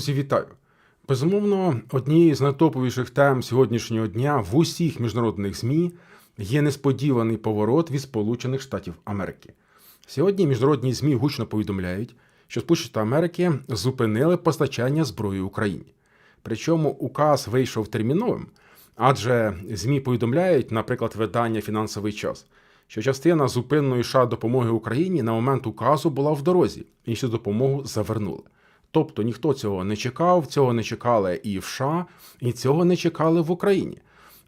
Друзі, вітаю! Безумовно, однією з найтоповіших тем сьогоднішнього дня в усіх міжнародних ЗМІ є несподіваний поворот від Сполучених Штатів Америки. Сьогодні міжнародні ЗМІ гучно повідомляють, що Сполучені Штати Америки зупинили постачання зброї Україні. Причому указ вийшов терміновим, адже ЗМІ повідомляють, наприклад, видання Фінансовий час, що частина зупинної США допомоги Україні на момент указу була в дорозі, і що допомогу завернули. Тобто ніхто цього не чекав, цього не чекали і в США, і цього не чекали в Україні.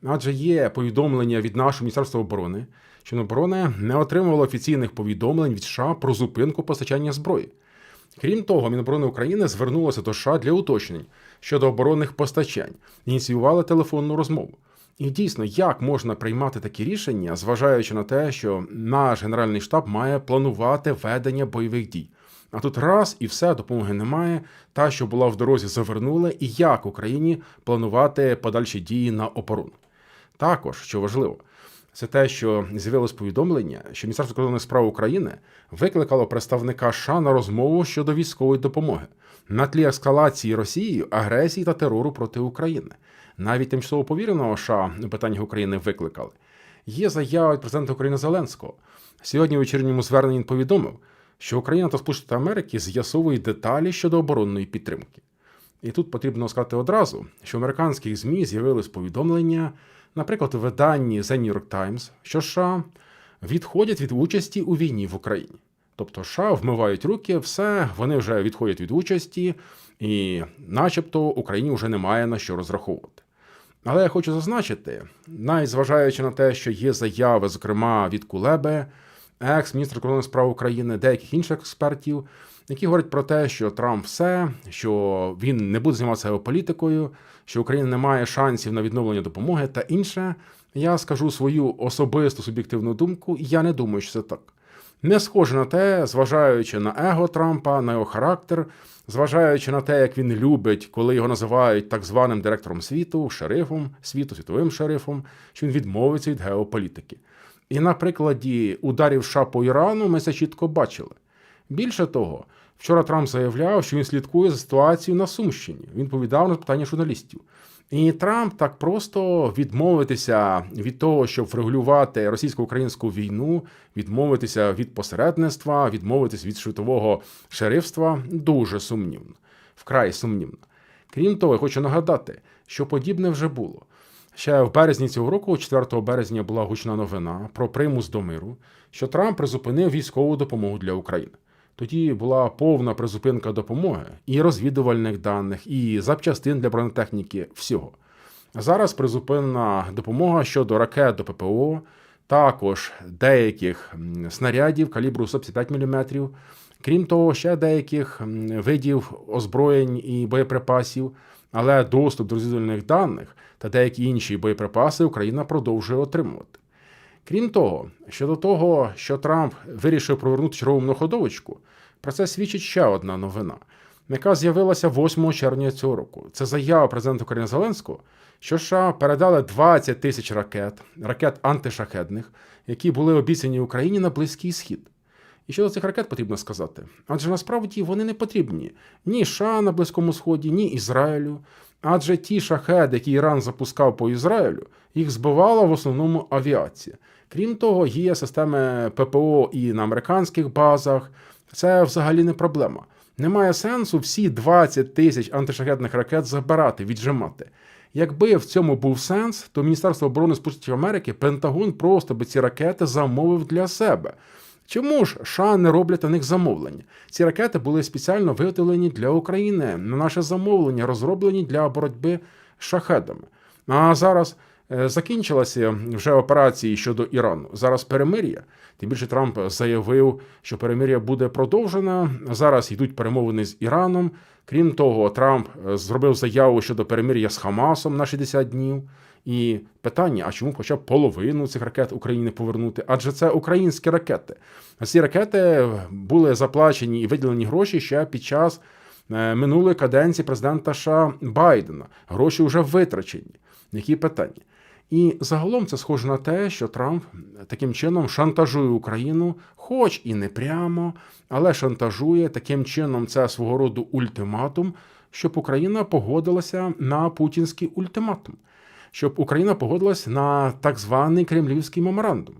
Адже є повідомлення від нашого Міністерства оборони, що Міноборони не отримувало офіційних повідомлень від США про зупинку постачання зброї. Крім того, Міноборони України звернулося до США для уточнень щодо оборонних постачань, ініціювали телефонну розмову. І дійсно, як можна приймати такі рішення, зважаючи на те, що наш генеральний штаб має планувати ведення бойових дій. А тут раз і все, допомоги немає. Та, що була в дорозі, завернули, і як Україні планувати подальші дії на оборону. Також, що важливо, це те, що з'явилось повідомлення, що Міністерство закордонних справ України викликало представника США на розмову щодо військової допомоги на тлі ескалації Росією агресії та терору проти України. Навіть тимчасово повіреного США у питаннях України викликали. Є заява від президента України Зеленського. Сьогодні у вечірньому зверненні повідомив, що Україна та Сполучені Америки з'ясовують деталі щодо оборонної підтримки. І тут потрібно сказати одразу, що в американських ЗМІ з'явились повідомлення, наприклад, у виданні The New York Times, що США відходять від участі у війні в Україні. Тобто США вмивають руки, все, вони вже відходять від участі, і, начебто, Україні вже немає на що розраховувати. Але я хочу зазначити, навіть зважаючи на те, що є заяви, зокрема від Кулеби, екс-міністр кордонних справ України, деяких інших експертів, які говорять про те, що Трамп все, що він не буде займатися геополітикою, що Україна не має шансів на відновлення допомоги та інше. Я скажу свою особисту суб'єктивну думку, і я не думаю, що це так. Не схоже на те, зважаючи на его Трампа, на його характер, зважаючи на те, як він любить, коли його називають так званим директором світу, шерифом світу, світовим шерифом, що він відмовиться від геополітики. І на прикладі ударів США по Ірану ми це чітко бачили. Більше того, вчора Трамп заявляв, що він слідкує за ситуацією на Сумщині. Він повідав на питання журналістів. І Трамп так просто відмовитися від того, щоб врегулювати російсько-українську війну, відмовитися від посередництва, відмовитися від світового шерифства дуже сумнівно, вкрай сумнівно. Крім того, я хочу нагадати, що подібне вже було. Ще в березні цього року, 4 березня, була гучна новина про примус до миру, що Трамп призупинив військову допомогу для України. Тоді була повна призупинка допомоги і розвідувальних даних, і запчастин для бронетехніки, всього. Зараз призупинена допомога щодо ракет до ППО, також деяких снарядів калібру 155 мм, крім того, ще деяких видів озброєнь і боєприпасів, але доступ до розвідувальних даних та деякі інші боєприпаси Україна продовжує отримувати. Крім того, щодо того, що Трамп вирішив провернути чергову многоходовочку, про це свідчить ще одна новина, яка з'явилася 8 червня цього року. Це заява президента України Зеленського, що США передали 20 тисяч ракет, ракет антишахедних, які були обіцяні Україні на Близький Схід. І щодо цих ракет потрібно сказати, адже насправді вони не потрібні ні США на Близькому Сході, ні Ізраїлю. Адже ті шахеди, які Іран запускав по Ізраїлю, їх збивала в основному авіація. Крім того, є системи ППО і на американських базах. Це взагалі не проблема. Немає сенсу всі 20 тисяч антишахетних ракет забирати, віджимати. Якби в цьому був сенс, то Міністерство оборони Сполучених Америки Пентагон просто би ці ракети замовив для себе. Чому ж США не роблять на них замовлення? Ці ракети були спеціально виготовлені для України на наше замовлення, розроблені для боротьби з шахедами. А зараз закінчилася вже операції щодо Ірану. Зараз перемир'я. Тим більше Трамп заявив, що перемир'я буде продовжено. Зараз йдуть перемовини з Іраном. Крім того, Трамп зробив заяву щодо перемир'я з Хамасом на 60 днів. І питання: а чому хоча б половину цих ракет Україні повернути? Адже це українські ракети. Ці ракети були заплачені і виділені гроші ще під час минулої каденції президента США Байдена. Гроші вже витрачені. Які питання? І загалом це схоже на те, що Трамп таким чином шантажує Україну, хоч і не прямо, але шантажує таким чином це свого роду ультиматум щоб Україна погодилася на путінський ультиматум, щоб Україна погодилась на так званий кремлівський меморандум.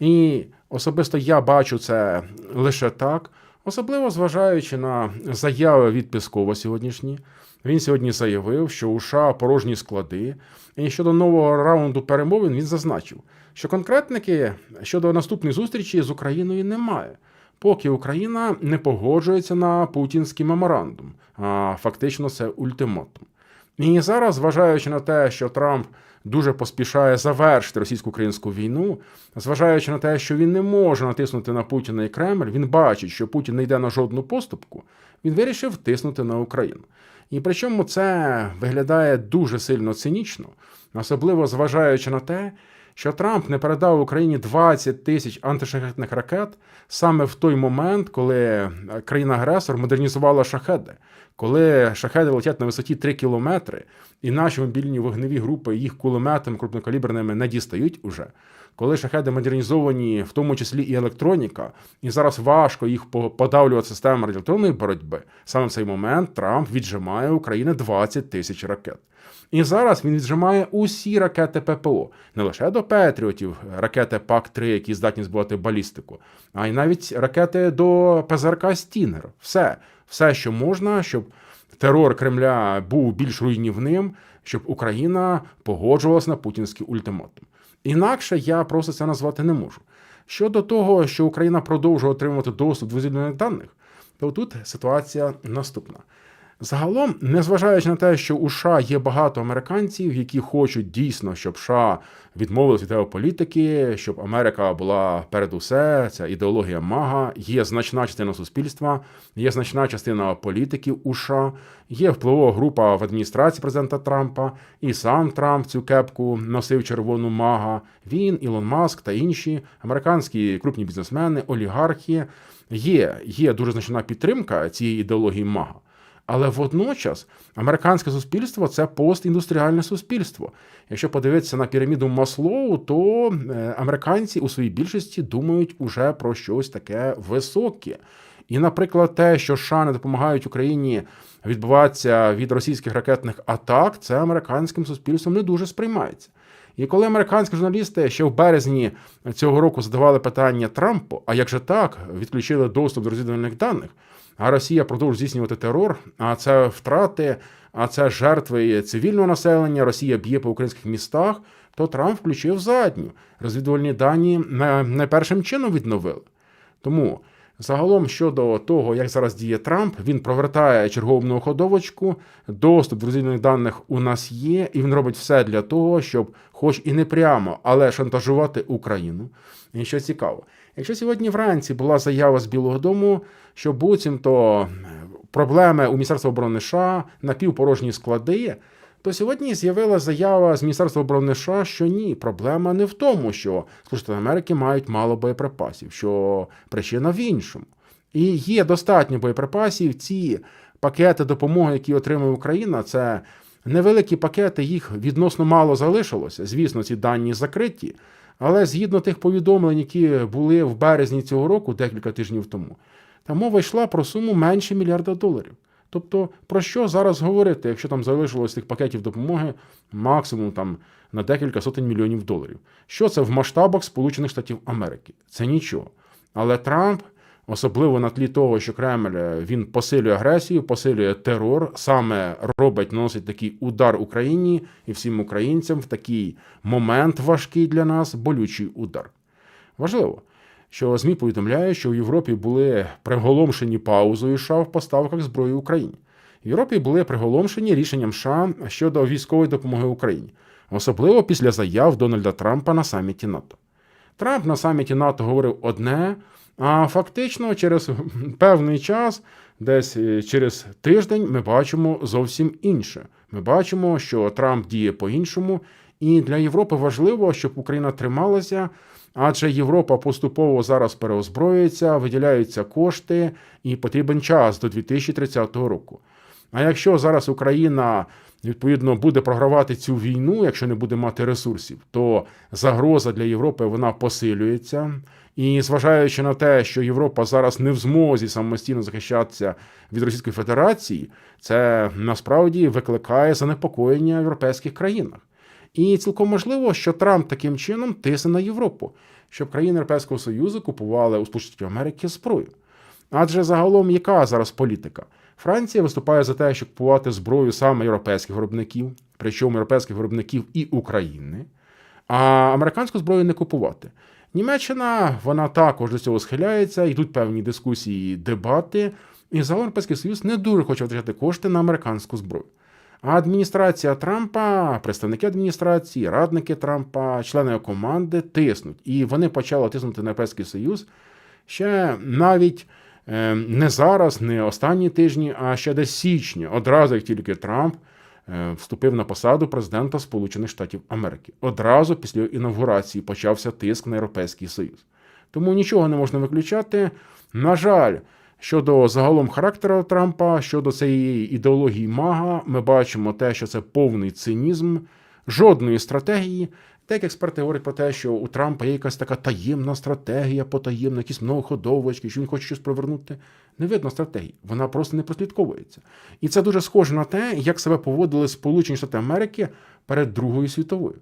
І особисто я бачу це лише так, особливо зважаючи на заяви від Пескова сьогоднішні. Він сьогодні заявив, що у США порожні склади, і щодо нового раунду перемовин він зазначив, що конкретники щодо наступної зустрічі з Україною немає, поки Україна не погоджується на путінський меморандум, а фактично це ультиматум. І зараз, зважаючи на те, що Трамп дуже поспішає завершити російсько-українську війну, зважаючи на те, що він не може натиснути на Путіна і Кремль, він бачить, що Путін не йде на жодну поступку, він вирішив тиснути на Україну. І причому це виглядає дуже сильно цинічно, особливо зважаючи на те, що Трамп не передав Україні 20 тисяч антишахетних ракет саме в той момент, коли країна-агресор модернізувала шахеди, коли шахеди летять на висоті 3 кілометри, і наші мобільні вогневі групи їх кулеметами крупнокаліберними не дістають уже. Коли шахеди модернізовані, в тому числі і електроніка, і зараз важко їх подавлювати системами радіоелектронної боротьби, саме в цей момент Трамп віджимає України 20 тисяч ракет. І зараз він віджимає усі ракети ППО, не лише до Петріотів, ракети ПАК-3, які здатні збивати балістику, а й навіть ракети до ПЗРК Стінгер. Все, все, що можна, щоб терор Кремля був більш руйнівним, щоб Україна погоджувалася на путінський ультиматум. Інакше я просто це назвати не можу. Щодо того, що Україна продовжує отримувати доступ до звільнених даних, то тут ситуація наступна. Загалом, незважаючи на те, що у США є багато американців, які хочуть дійсно, щоб США відмовилися від геополітики, щоб Америка була перед усе, ця ідеологія Мага, є значна частина суспільства, є значна частина політиків у США, є впливова група в адміністрації президента Трампа, і сам Трамп цю кепку носив червону мага. Він, Ілон Маск та інші американські крупні бізнесмени, олігархи. Є, Є дуже значна підтримка цієї ідеології Мага. Але водночас американське суспільство це постіндустріальне суспільство. Якщо подивитися на піраміду Маслоу, то е, американці у своїй більшості думають уже про щось таке високе. І, наприклад, те, що США не допомагають Україні відбуватися від російських ракетних атак, це американським суспільством не дуже сприймається. І коли американські журналісти ще в березні цього року задавали питання Трампу, а як же так відключили доступ до розвідувальних даних? а Росія продовжує здійснювати терор. А це втрати, а це жертви цивільного населення. Росія б'є по українських містах. То Трамп включив задню. Розвідувальні дані не першим чином відновили. Тому загалом щодо того, як зараз діє Трамп, він провертає чергову многоходовочку, доступ до розвідувальних даних у нас є, і він робить все для того, щоб, хоч і не прямо, але шантажувати Україну. І що цікаво, якщо сьогодні вранці була заява з Білого Дому, що буцімто проблеми у Міністерства оборони США, напівпорожні склади, то сьогодні з'явилася заява з Міністерства оборони США, що ні, проблема не в тому, що Сполучені Америки мають мало боєприпасів, що причина в іншому. І є достатньо боєприпасів. Ці пакети допомоги, які отримує Україна, це невеликі пакети, їх відносно мало залишилося. Звісно, ці дані закриті. Але згідно тих повідомлень, які були в березні цього року, декілька тижнів тому, та мова йшла про суму менше мільярда доларів. Тобто, про що зараз говорити, якщо там залишилось тих пакетів допомоги максимум там на декілька сотень мільйонів доларів? Що це в масштабах Сполучених Штатів Америки? Це нічого. Але Трамп, особливо на тлі того, що Кремль е, він посилює агресію, посилює терор, саме робить, носить такий удар Україні і всім українцям в такий момент важкий для нас, болючий удар. Важливо що ЗМІ повідомляє, що в Європі були приголомшені паузою США в поставках зброї Україні. В Європі були приголомшені рішенням США щодо військової допомоги Україні, особливо після заяв Дональда Трампа на саміті НАТО. Трамп на саміті НАТО говорив одне, а фактично через певний час, десь е, через тиждень, ми бачимо зовсім інше. Ми бачимо, що Трамп діє по-іншому, і для Європи важливо, щоб Україна трималася адже Європа поступово зараз переозброюється, виділяються кошти і потрібен час до 2030 року. А якщо зараз Україна відповідно буде програвати цю війну, якщо не буде мати ресурсів, то загроза для Європи вона посилюється. І зважаючи на те, що Європа зараз не в змозі самостійно захищатися від Російської Федерації, це насправді викликає занепокоєння в європейських країнах. І цілком можливо, що Трамп таким чином тисне на Європу, щоб країни Європейського Союзу купували у Сполучених Америки зброю. Адже загалом яка зараз політика? Франція виступає за те, щоб купувати зброю саме європейських виробників, причому європейських виробників і України, а американську зброю не купувати. Німеччина вона також до цього схиляється, йдуть певні дискусії, дебати, і загалом Європейський Союз не дуже хоче витрачати кошти на американську зброю. А адміністрація Трампа, представники адміністрації, радники Трампа, члени команди тиснуть. І вони почали тиснути на Європейський Союз ще навіть е, не зараз, не останні тижні, а ще десь січня, одразу як тільки Трамп е, вступив на посаду президента Сполучених Штатів Америки. Одразу після інавгурації почався тиск на Європейський Союз. Тому нічого не можна виключати. На жаль, щодо загалом характеру Трампа, щодо цієї ідеології мага, ми бачимо те, що це повний цинізм, жодної стратегії. Деякі експерти говорять про те, що у Трампа є якась така таємна стратегія, потаємна, якісь многоходовочки, що він хоче щось провернути. Не видно стратегії, вона просто не прослідковується. І це дуже схоже на те, як себе поводили Сполучені Штати Америки перед Другою світовою.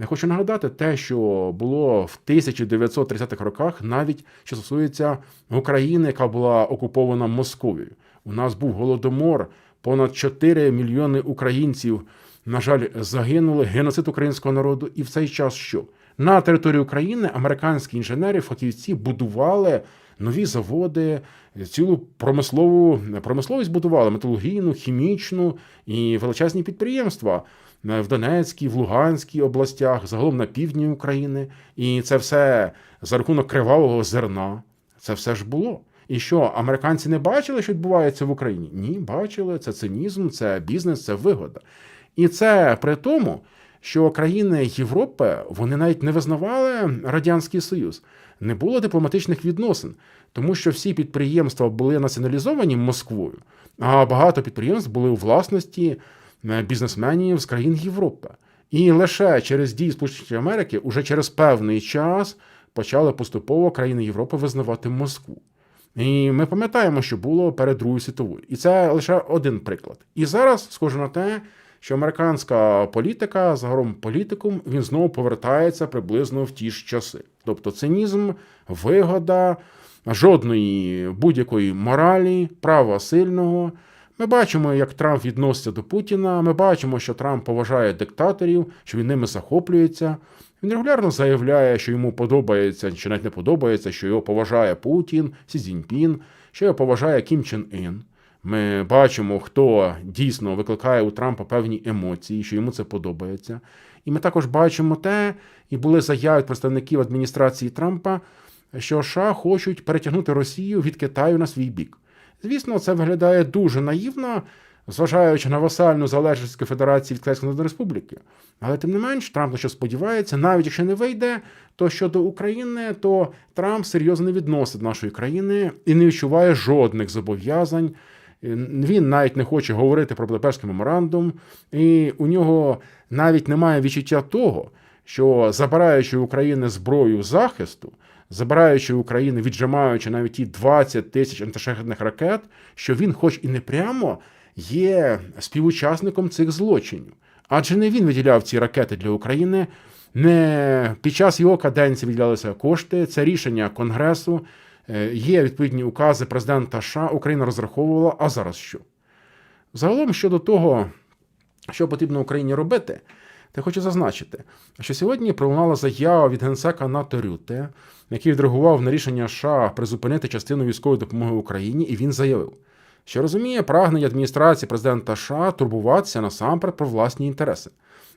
Я хочу нагадати те, що було в 1930-х роках, навіть що стосується України, яка була окупована Московією. У нас був голодомор, понад 4 мільйони українців, на жаль, загинули, геноцид українського народу. І в цей час що? На території України американські інженери, фахівці будували нові заводи, цілу промислову промисловість будували металургійну, хімічну і величезні підприємства в Донецькій, в Луганській областях, загалом на півдні України. І це все за рахунок кривавого зерна. Це все ж було. І що американці не бачили, що відбувається в Україні? Ні, бачили. Це цинізм, це бізнес, це вигода. І це при тому, що країни Європи вони навіть не визнавали Радянський Союз, не було дипломатичних відносин, тому що всі підприємства були націоналізовані Москвою, а багато підприємств були у власності бізнесменів з країн Європи. І лише через дії Сполучених Америки, уже через певний час почали поступово країни Європи визнавати Москву. І ми пам'ятаємо, що було перед Другою світовою. І це лише один приклад. І зараз схоже на те, що американська політика, загалом політикум, він знову повертається приблизно в ті ж часи. Тобто цинізм, вигода, жодної будь-якої моралі, права сильного. Ми бачимо, як Трамп відноситься до Путіна. Ми бачимо, що Трамп поважає диктаторів, що він ними захоплюється. Він регулярно заявляє, що йому подобається, чи навіть не подобається, що його поважає Путін, Сі Цзіньпін, що його поважає Кім Чен Ін. Ми бачимо, хто дійсно викликає у Трампа певні емоції, що йому це подобається. І ми також бачимо те, і були заяви представників адміністрації Трампа, що США хочуть перетягнути Росію від Китаю на свій бік. Звісно, це виглядає дуже наївно, зважаючи на васальну залежність Федерації від Народної Республіки. Але тим не менш, Трамп на що сподівається, навіть якщо не вийде, то щодо України, то Трамп серйозно не відносить нашої країни і не відчуває жодних зобов'язань. Він навіть не хоче говорити про Будапештський меморандум, і у нього навіть немає відчуття того, що забираючи України зброю захисту, забираючи України, віджимаючи навіть ті 20 тисяч антишахетних ракет, що він, хоч і не прямо, є співучасником цих злочинів. Адже не він виділяв ці ракети для України, не під час його каденції виділялися кошти. Це рішення Конгресу. Е, є відповідні укази президента США, Україна розраховувала, а зараз що? Загалом щодо того, що потрібно Україні робити, то хочу зазначити, що сьогодні пролунала заява від генсека НАТО Рюте, який відреагував на рішення США призупинити частину військової допомоги Україні, і він заявив, що розуміє прагнення адміністрації президента США турбуватися насамперед про власні інтереси,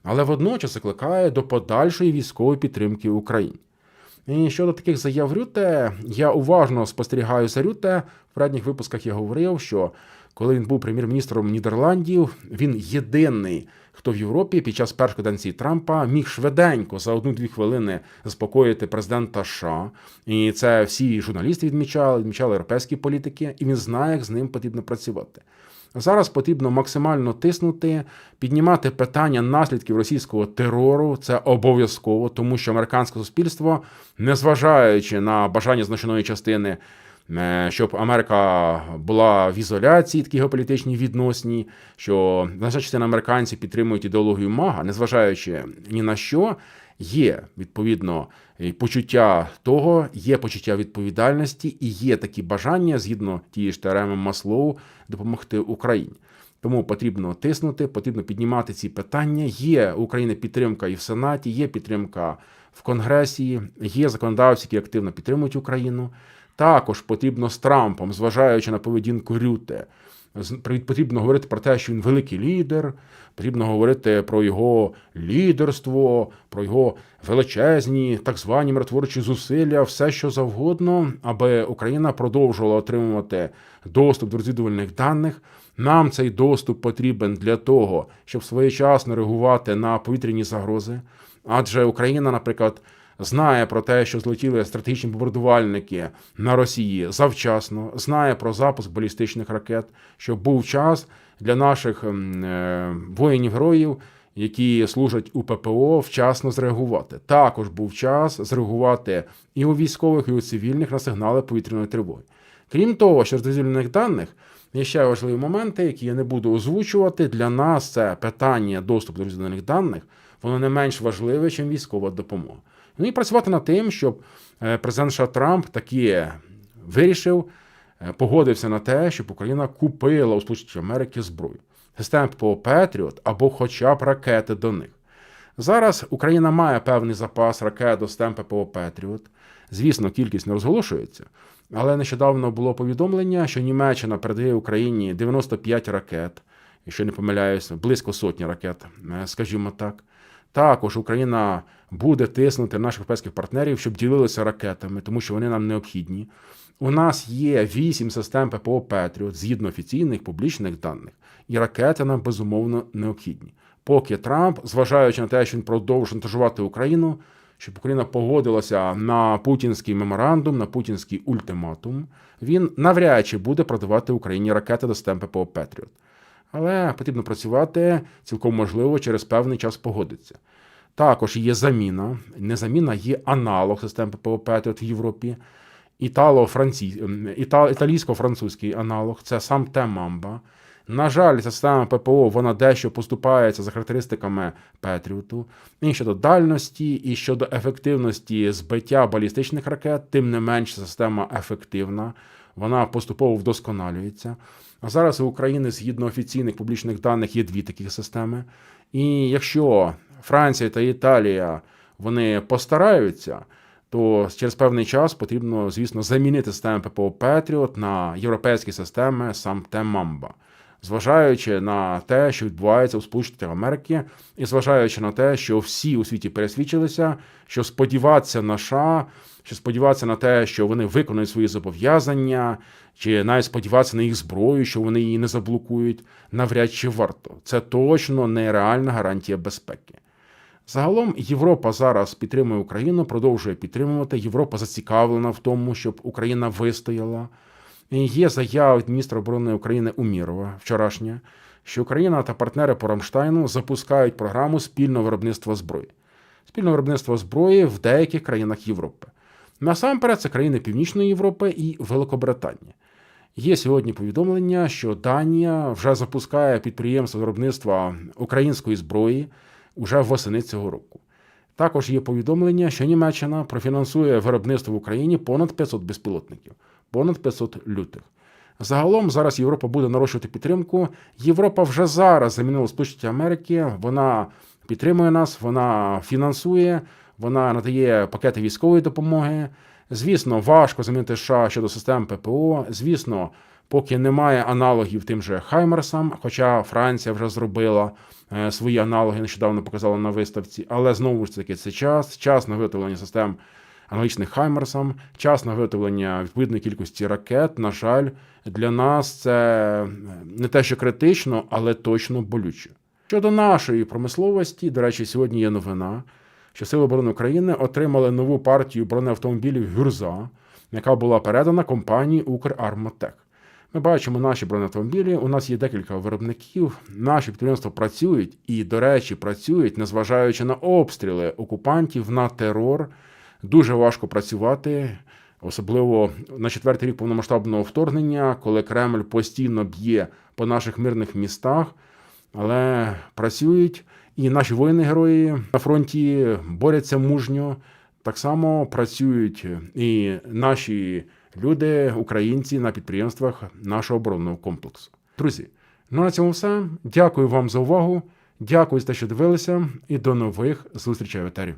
але водночас закликає до подальшої військової підтримки Україні. І щодо таких заяв Рюте, я уважно спостерігаю за Рюте. В передніх випусках я говорив, що коли він був прем'єр-міністром Нідерландів, він єдиний, хто в Європі під час першої каденції Трампа міг швиденько за одну-дві хвилини заспокоїти президента США. І це всі журналісти відмічали, відмічали європейські політики, і він знає, як з ним потрібно працювати. Зараз потрібно максимально тиснути, піднімати питання наслідків російського терору. Це обов'язково, тому що американське суспільство, незважаючи на бажання значної частини. Е, Щоб Америка була в ізоляції, такі геополітичні відносні, що значна частина американців підтримують ідеологію Мага, незважаючи ні на що, є відповідно почуття того, є почуття відповідальності і є такі бажання згідно тієї ж теореми Маслоу допомогти Україні. Тому потрібно тиснути, потрібно піднімати ці питання. Є у України підтримка і в Сенаті, є підтримка в Конгресі, є законодавці, які активно підтримують Україну. Також потрібно з Трампом, зважаючи на поведінку Рюте, потрібно говорити про те, що він великий лідер, потрібно говорити про його лідерство, про його величезні так звані миротворчі зусилля, все що завгодно, аби Україна продовжувала отримувати доступ до розвідувальних даних. Нам цей доступ потрібен для того, щоб своєчасно реагувати на повітряні загрози. Адже Україна, наприклад, знає про те, що злетіли стратегічні бомбардувальники на Росії завчасно, знає про запуск балістичних ракет, що був час для наших ем, е, воїнів-героїв, які служать у ППО, вчасно зреагувати. Також був час зреагувати і у військових, і у цивільних на сигнали повітряної тривоги. Крім того, що з дозвільних даних є ще важливі моменти, які я не буду озвучувати. Для нас це питання доступу до розвідувальних даних, воно не менш важливе, ніж військова допомога. Ну і працювати над тим, щоб е, президент США Трамп таки вирішив, е, погодився на те, щоб Україна купила у Сполучених Америки зброю. Системи ППО Петріот або хоча б ракети до них. Зараз Україна має певний запас ракет до систем ППО Петріот. Звісно, кількість не розголошується, але нещодавно було повідомлення, що Німеччина передає Україні 95 ракет, якщо не помиляюся, близько сотні ракет, е, скажімо так. Також Україна буде тиснути наших європейських партнерів, щоб ділилися ракетами, тому що вони нам необхідні. У нас є вісім систем ППО Петріот згідно офіційних публічних даних, і ракети нам безумовно необхідні. Поки Трамп, зважаючи на те, що він продовжує шантажувати Україну, щоб Україна погодилася на путінський меморандум, на путінський ультиматум, він навряд чи буде продавати Україні ракети до систем ППО Петріот. Але потрібно працювати цілком можливо через певний час погодиться. Також є заміна, не заміна, є аналог систем ППО Петріот в Європі. Італійсько-французький аналог це сам Темамба. На жаль, система ППО вона дещо поступається за характеристиками Петріоту. І щодо дальності, і щодо ефективності збиття балістичних ракет, тим не менш система ефективна, вона поступово вдосконалюється. А зараз у України, згідно офіційних публічних даних, є дві такі системи. І якщо Франція та Італія вони постараються, то через певний час потрібно, звісно, замінити систему ППО Петріот на європейські системи сам Темамба. Зважаючи на те, що відбувається у Сполучених Америки, і зважаючи на те, що всі у світі пересвідчилися, що сподіватися на США, що сподіватися на те, що вони виконують свої зобов'язання, чи навіть сподіватися на їх зброю, що вони її не заблокують, навряд чи варто. Це точно нереальна гарантія безпеки. Загалом Європа зараз підтримує Україну, продовжує підтримувати. Європа зацікавлена в тому, щоб Україна вистояла. Є заява від міністра оборони України Умірова вчорашня, що Україна та партнери по Рамштайну запускають програму спільного виробництва зброї. Спільне виробництво зброї в деяких країнах Європи. Насамперед, це країни Північної Європи і Великобританія. Є сьогодні повідомлення, що Данія вже запускає підприємство виробництва української зброї уже восени цього року. Також є повідомлення, що Німеччина профінансує виробництво в Україні понад 500 безпілотників, понад 500 лютих. Загалом зараз Європа буде нарощувати підтримку. Європа вже зараз замінила Сполучені Америки. Вона підтримує нас, вона фінансує, вона надає пакети військової допомоги. Звісно, важко замінити США щодо систем ППО. Звісно, поки немає аналогів тим же Хаймерсам, хоча Франція вже зробила е, свої аналоги, нещодавно показала на виставці. Але знову ж таки, це час, час на виготовлення систем аналогічних Хаймерсам, час на виготовлення відповідної кількості ракет. На жаль, для нас це не те, що критично, але точно болюче. Щодо нашої промисловості, до речі, сьогодні є новина, що Сили оборони України отримали нову партію бронеавтомобілів Гюрза, яка була передана компанії Украрматех. Ми бачимо наші бронеавтомобілі. У нас є декілька виробників. Наші підприємства працюють і, до речі, працюють, незважаючи на обстріли окупантів, на терор. Дуже важко працювати, особливо на четвертий рік повномасштабного вторгнення, коли Кремль постійно б'є по наших мирних містах, але працюють. І наші воїни-герої на фронті борються мужньо. Так само працюють і наші люди, українці на підприємствах нашого оборонного комплексу. Друзі, ну на цьому все. Дякую вам за увагу. Дякую за те, що дивилися, і до нових зустрічей в етері.